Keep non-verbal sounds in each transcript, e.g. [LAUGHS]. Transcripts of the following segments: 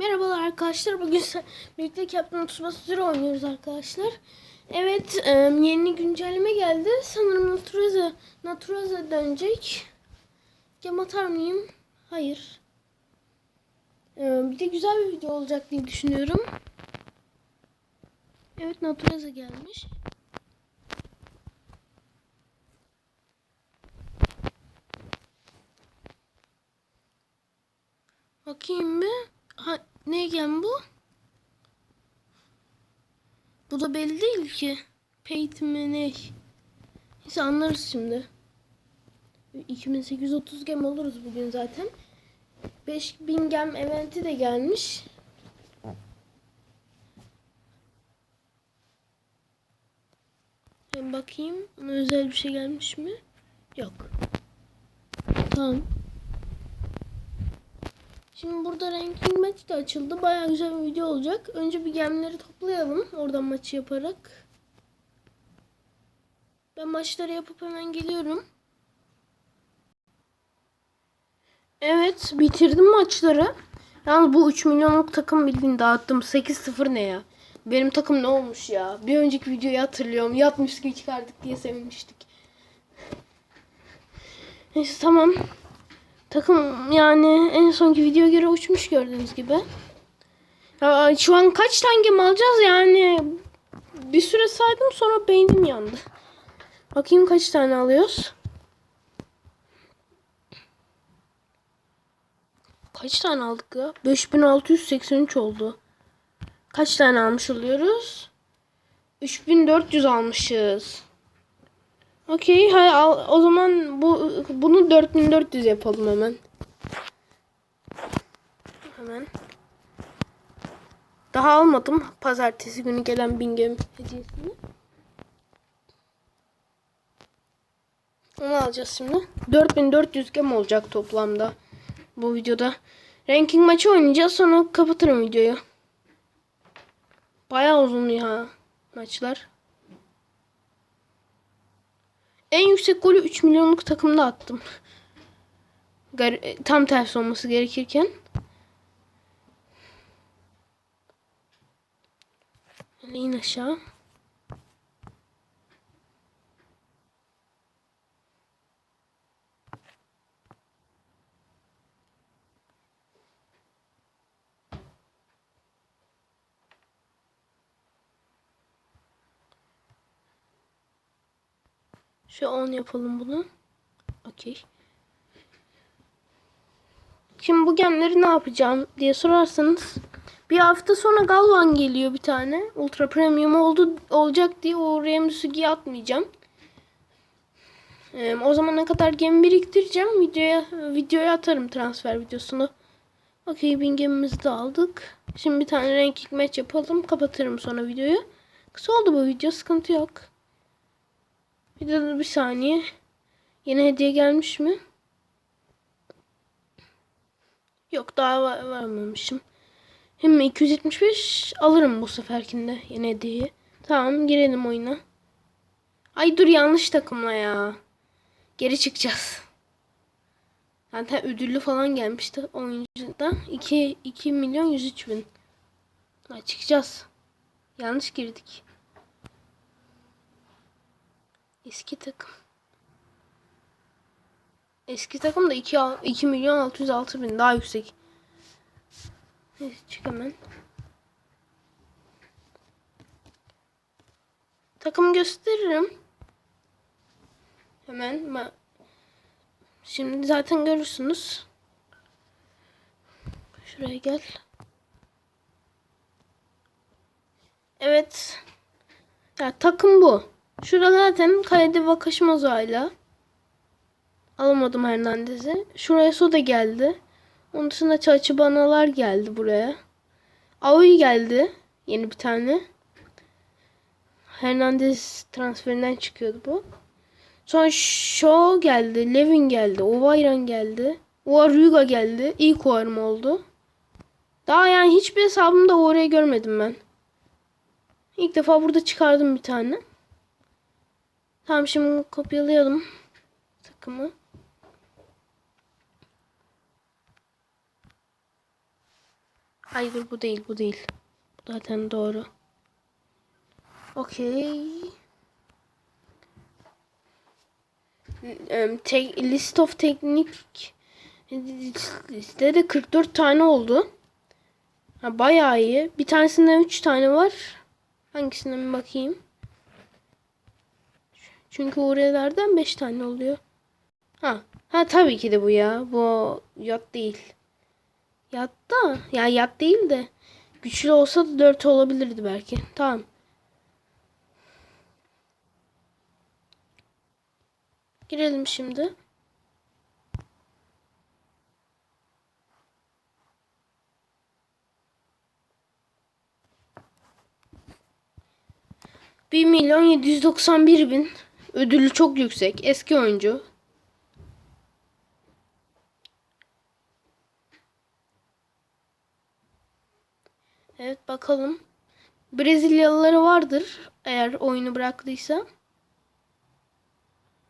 Merhabalar arkadaşlar. Bugün birlikte Captain Tsubasa Zero oynuyoruz arkadaşlar. Evet, e, yeni güncelleme geldi. Sanırım Naturaza, Naturaza dönecek. Cam atar mıyım? Hayır. E, bir de güzel bir video olacak diye düşünüyorum. Evet, Naturaza gelmiş. Bakayım bir. Ha, ne gem bu? Bu da belli değil ki. Peyton mi ne? Neyse anlarız şimdi. 2830 gem oluruz bugün zaten. 5000 gem eventi de gelmiş. Ben bakayım. Ona özel bir şey gelmiş mi? Yok. Tamam. Şimdi burada ranking maç da açıldı. Baya güzel bir video olacak. Önce bir gemleri toplayalım. Oradan maçı yaparak. Ben maçları yapıp hemen geliyorum. Evet bitirdim maçları. Yalnız bu 3 milyonluk takım bildiğin dağıttım. 8-0 ne ya? Benim takım ne olmuş ya? Bir önceki videoyu hatırlıyorum. Yatmış gibi çıkardık diye sevinmiştik. Neyse tamam. Takım yani en sonki videoya göre uçmuş gördüğünüz gibi. Ya, şu an kaç tane gem alacağız yani bir süre saydım sonra beynim yandı. Bakayım kaç tane alıyoruz. Kaç tane aldık ya? 5683 oldu. Kaç tane almış oluyoruz? 3400 almışız. Okey. O zaman bu bunu 4400 yapalım hemen. Hemen. Daha almadım pazartesi günü gelen Bingem hediyesini. Onu alacağız şimdi. 4400 gem olacak toplamda bu videoda. Ranking maçı oynayacağız sonra kapatırım videoyu. Bayağı uzun ya maçlar. En yüksek golü 3 milyonluk takımda attım. Gar- tam tersi olması gerekirken. İn aşağı. Şu 10 yapalım bunu. Okey. Şimdi bu gemleri ne yapacağım diye sorarsanız bir hafta sonra Galvan geliyor bir tane. Ultra Premium oldu olacak diye oraya Musugi'yi atmayacağım. Ee, o zamana kadar gemi biriktireceğim. Videoya videoya atarım transfer videosunu. Okey bin gemimizi de aldık. Şimdi bir tane ranking match yapalım. Kapatırım sonra videoyu. Kısa oldu bu video. Sıkıntı yok. Bir de bir saniye. Yeni hediye gelmiş mi? Yok daha var, varmamışım. Hem 275 alırım bu seferkinde yeni hediyeyi. Tamam girelim oyuna. Ay dur yanlış takımla ya. Geri çıkacağız. Zaten ödüllü falan gelmişti oyuncuda. 2, 2 milyon 103 bin. Ha, çıkacağız. Yanlış girdik. Eski takım. Eski takım da 2, 2 milyon 606 bin daha yüksek. Neyse çık hemen. Takım gösteririm. Hemen Şimdi zaten görürsünüz. Şuraya gel. Evet. Ya takım bu. Şurada zaten kalede Vakashimaza'yla. Alamadım Hernandez'i. Şuraya Soda geldi. Onun dışında Çaçıbanalar geldi buraya. Aoui geldi. Yeni bir tane. Hernandez transferinden çıkıyordu bu. Sonra Shaw geldi. Levin geldi. Ovayran geldi. Oaruga geldi. İlk ovarım oldu. Daha yani hiçbir hesabımda oraya görmedim ben. İlk defa burada çıkardım bir tane. Tamam şimdi kopyalayalım takımı. Hayır bu değil bu değil. Bu zaten doğru. Okey. Tek, list of teknik listede 44 tane oldu. Ha, bayağı iyi. Bir tanesinden 3 tane var. Hangisinden bir bakayım. Çünkü Uğurlardan 5 tane oluyor. Ha, ha tabii ki de bu ya. Bu yat değil. Yat da ya yat değil de güçlü olsa da 4 olabilirdi belki. Tamam. Girelim şimdi. Bir milyon yedi yüz doksan bir bin. Ödülü çok yüksek. Eski oyuncu. Evet bakalım. Brezilyalıları vardır. Eğer oyunu bıraktıysa.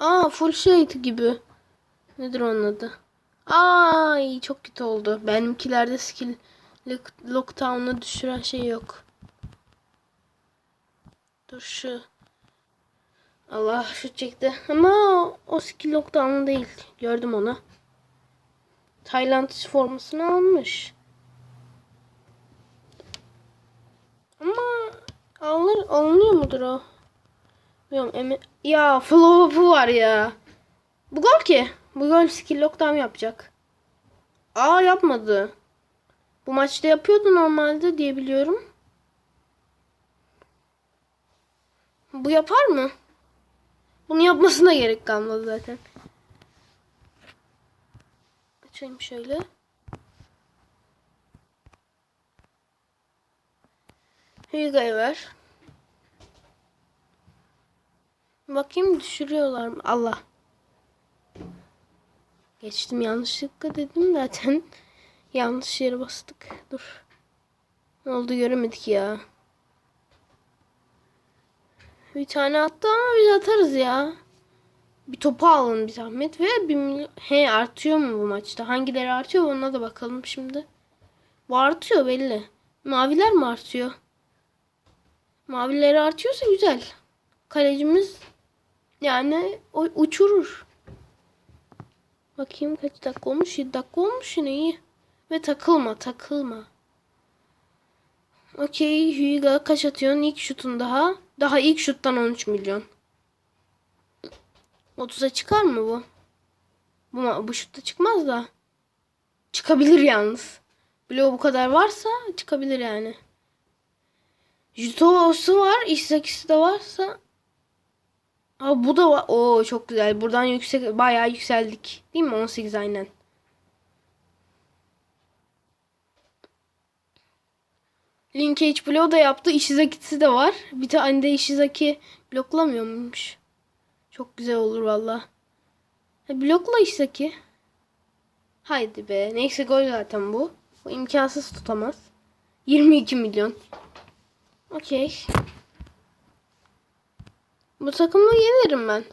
Aa full shade gibi. Nedir onun adı? Ay çok kötü oldu. Benimkilerde skill lock- lockdown'u düşüren şey yok. Dur şu. Allah şu çekti. Ama o skill lockdown'u değil. Gördüm onu. Tayland formasını almış. Ama alır, alınıyor mudur o? Bilmiyorum. Emi ya flop'u var ya. Bu gol ki. Bu gol skill lockdown yapacak. Aa yapmadı. Bu maçta yapıyordu normalde diye biliyorum. Bu yapar mı? Bunu yapmasına gerek kalmadı zaten. Açayım şöyle. Hüga'yı ver. Bakayım düşürüyorlar mı? Allah. Geçtim yanlışlıkla dedim zaten. [LAUGHS] Yanlış yere bastık. Dur. Ne oldu göremedik ya. Bir tane attı ama biz atarız ya. Bir topu alın bir zahmet ve bir. He artıyor mu bu maçta? Hangileri artıyor ona da bakalım şimdi. Bu artıyor belli. Maviler mi artıyor? Mavileri artıyorsa güzel. Kalecimiz yani o uçurur. Bakayım kaç dakika olmuş? 7 dakika olmuş yine iyi. Ve takılma takılma. Okey Hyuga kaç atıyorsun? İlk şutun daha. Daha ilk şuttan 13 milyon. 30'a çıkar mı bu? Bu, bu şutta çıkmaz da. Çıkabilir yalnız. Bloğu bu kadar varsa çıkabilir yani. Juto'su var. Isakisi de varsa. Aa, bu da var. Oo çok güzel. Buradan yüksek bayağı yükseldik. Değil mi? 18 aynen. Linkage bloğu da yaptı. Ishizaki'si de var. Bir tane de Ishizaki bloklamıyor muymuş? Çok güzel olur valla. Blokla Ishizaki. Haydi be. Neyse gol zaten bu. Bu imkansız tutamaz. 22 milyon. Okey. Bu takımı yenerim ben.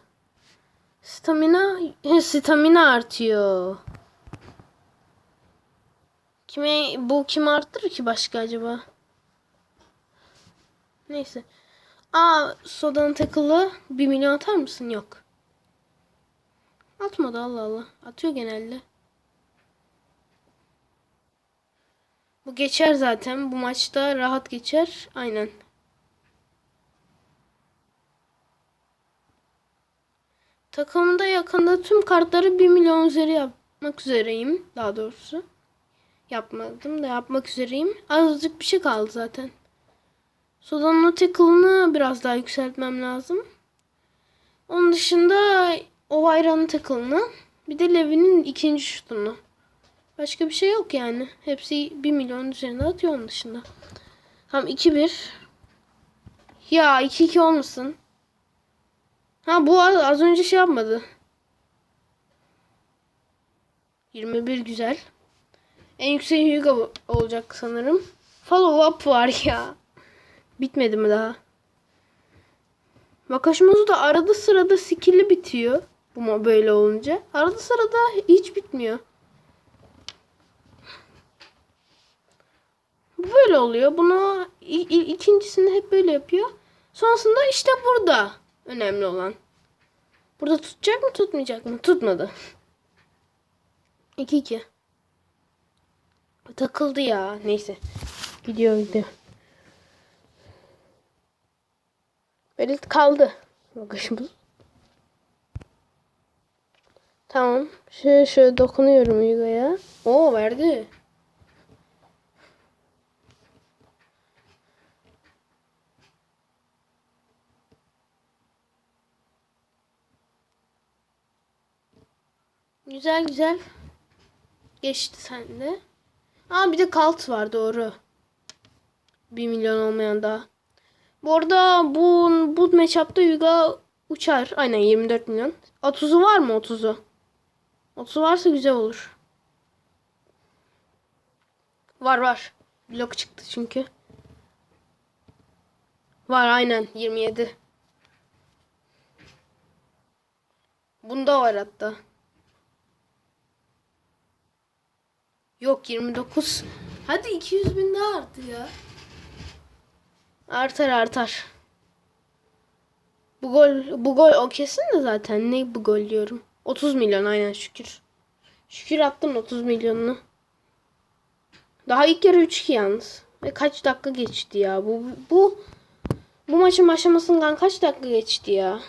Stamina [LAUGHS] stamina artıyor. Kime bu kim arttırır ki başka acaba? Neyse. Aa sodanın takılı 1 milyon atar mısın? Yok. Atmadı Allah Allah. Atıyor genelde. Bu geçer zaten. Bu maçta rahat geçer. Aynen. Takımda yakında tüm kartları 1 milyon üzeri yapmak üzereyim. Daha doğrusu. Yapmadım da yapmak üzereyim. Azıcık bir şey kaldı zaten. Soda'nın o tackle'ını biraz daha yükseltmem lazım. Onun dışında o bayranın tackle'ını. Bir de Levi'nin ikinci şutunu. Başka bir şey yok yani. Hepsi 1 milyon üzerinde atıyor onun dışında. Tamam 2-1. Ya 2-2 olmasın. Ha bu az, önce şey yapmadı. 21 güzel. En yüksek bu- olacak sanırım. Follow up var ya. Bitmedi mi daha? Wakashimazu da arada sırada skill'i bitiyor. Bu mu böyle olunca. Arada sırada hiç bitmiyor. böyle oluyor. Bunu i- i- ikincisinde hep böyle yapıyor. Sonrasında işte burada önemli olan. Burada tutacak mı tutmayacak mı? Tutmadı. 2-2. Takıldı ya. Neyse. Gidiyor gidiyor. Böyle kaldı. Bakışımız. Tamam. Şöyle şöyle dokunuyorum Uygu'ya. Oo verdi. Güzel güzel. Geçti sende. Aa bir de kalt var doğru. 1 milyon olmayan daha. Bu arada bu bu matchup'ta Yuga uçar. Aynen 24 milyon. 30'u var mı 30'u? 30 varsa güzel olur. Var var. Blok çıktı çünkü. Var aynen 27. Bunda var hatta. Yok 29. Hadi 200 bin daha arttı ya. Artar artar. Bu gol bu gol o kesin de zaten ne bu gol diyorum. 30 milyon aynen şükür. Şükür attım 30 milyonunu. Daha ilk yarı 3-2 yalnız. Ve kaç dakika geçti ya. Bu bu bu maçın başlamasından kaç dakika geçti ya.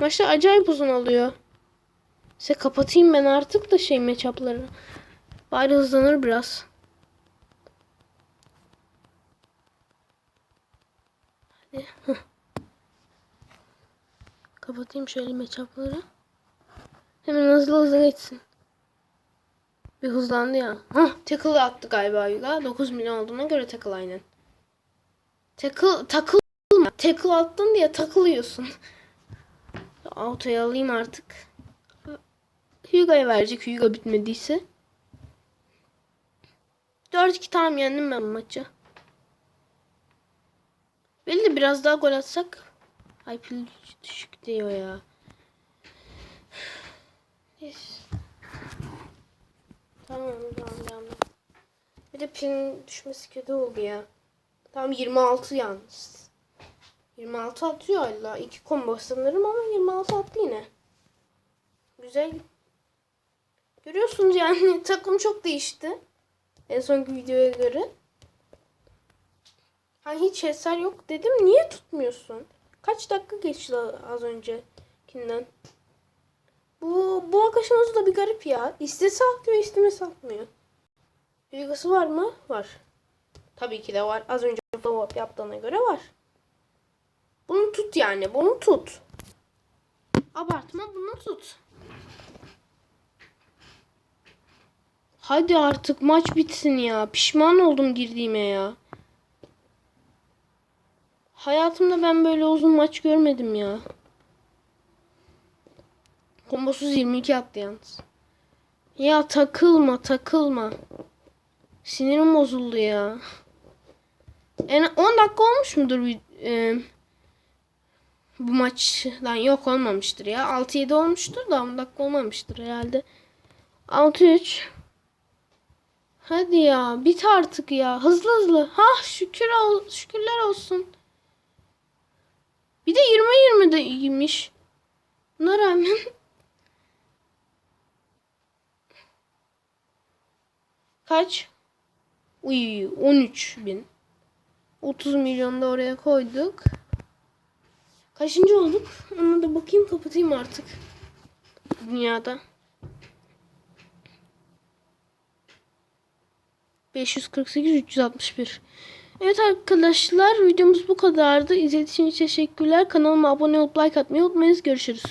Maçlar acayip uzun oluyor. Size kapatayım ben artık da şey matchup'ları. Bari hızlanır biraz. Hadi. Kapatayım şöyle matchup'ları. Hemen hızlı hızlı geçsin. Bir hızlandı ya. Hah, tackle attı galiba Yuga. 9 milyon olduğuna göre tackle aynen. Tackle, takılma. Tackle attın diye takılıyorsun. Auto'yu alayım artık. Hyuga'ya verecek Hyuga bitmediyse. 4-2 tamam yendim ben maçı. Belli de biraz daha gol atsak. Ay pil düşük diyor ya. Tamam tamam tamam. Bir de pilin düşmesi kötü oldu ya. Tam 26 yalnız. 26 atıyor hala. İki combo sanırım ama 26 attı yine. Güzel. Görüyorsunuz yani [LAUGHS] takım çok değişti. En sonki videoya göre. Ha hiç eser yok dedim. Niye tutmuyorsun? Kaç dakika geçti az öncekinden? Bu bu arkadaşımız da bir garip ya. İstese atlıyor, istemese atmıyor. Bilgisi var mı? Var. Tabii ki de var. Az önce follow up yaptığına göre var. Bunu tut yani. Bunu tut. Abartma bunu tut. Hadi artık maç bitsin ya. Pişman oldum girdiğime ya. Hayatımda ben böyle uzun maç görmedim ya. Kombosuz 22 attı yalnız. Ya takılma takılma. Sinirim bozuldu ya. En 10 dakika olmuş mudur e, bu maçtan yok olmamıştır ya. 6-7 olmuştur da 10 dakika olmamıştır herhalde. 6-3. Hadi ya bit artık ya. Hızlı hızlı. Ha şükür ol, şükürler olsun. Bir de 20-20 de iyiymiş. Buna rağmen kaç? Uy 13 bin. 30 milyon da oraya koyduk. Kaçıncı olduk? Ona da bakayım kapatayım artık. Dünyada. 548 361. Evet arkadaşlar videomuz bu kadardı. İzlediğiniz için teşekkürler. Kanalıma abone olup like atmayı unutmayınız. Görüşürüz.